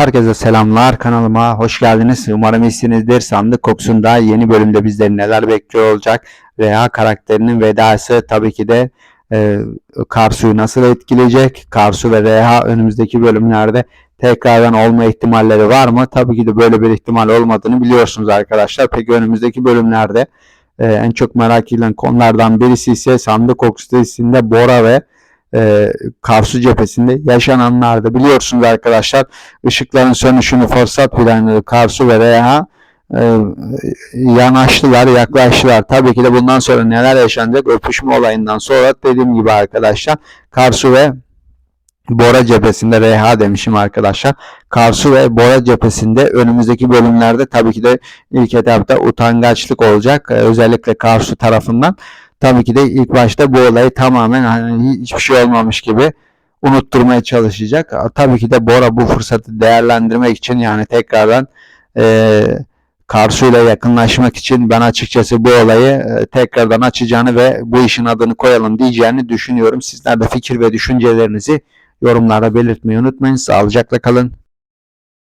Herkese selamlar kanalıma hoş geldiniz. Umarım iyisinizdir. Sandık kokusunda yeni bölümde bizleri neler bekliyor olacak. Reha karakterinin vedası tabii ki de e, Karsu'yu nasıl etkileyecek? Karsu ve Reha önümüzdeki bölümlerde tekrardan olma ihtimalleri var mı? Tabii ki de böyle bir ihtimal olmadığını biliyorsunuz arkadaşlar. Peki önümüzdeki bölümlerde e, en çok merak edilen konulardan birisi ise sandık kokusu dizisinde Bora ve e, Karsu cephesinde yaşananlardı. Biliyorsunuz arkadaşlar ışıkların sönüşünü fırsat bilen Karsu ve Reha e, yanaştılar, yaklaştılar. Tabii ki de bundan sonra neler yaşanacak öpüşme olayından sonra dediğim gibi arkadaşlar Karsu ve Bora cephesinde Reha demişim arkadaşlar. Karsu ve Bora cephesinde önümüzdeki bölümlerde tabii ki de ilk etapta utangaçlık olacak. Ee, özellikle Karsu tarafından. Tabii ki de ilk başta bu olayı tamamen hani hiçbir şey olmamış gibi unutturmaya çalışacak. Tabii ki de Bora bu fırsatı değerlendirmek için yani tekrardan eee Karsu ile yakınlaşmak için ben açıkçası bu olayı e, tekrardan açacağını ve bu işin adını koyalım diyeceğini düşünüyorum. Sizler de fikir ve düşüncelerinizi yorumlarda belirtmeyi unutmayın. Sağlıcakla kalın.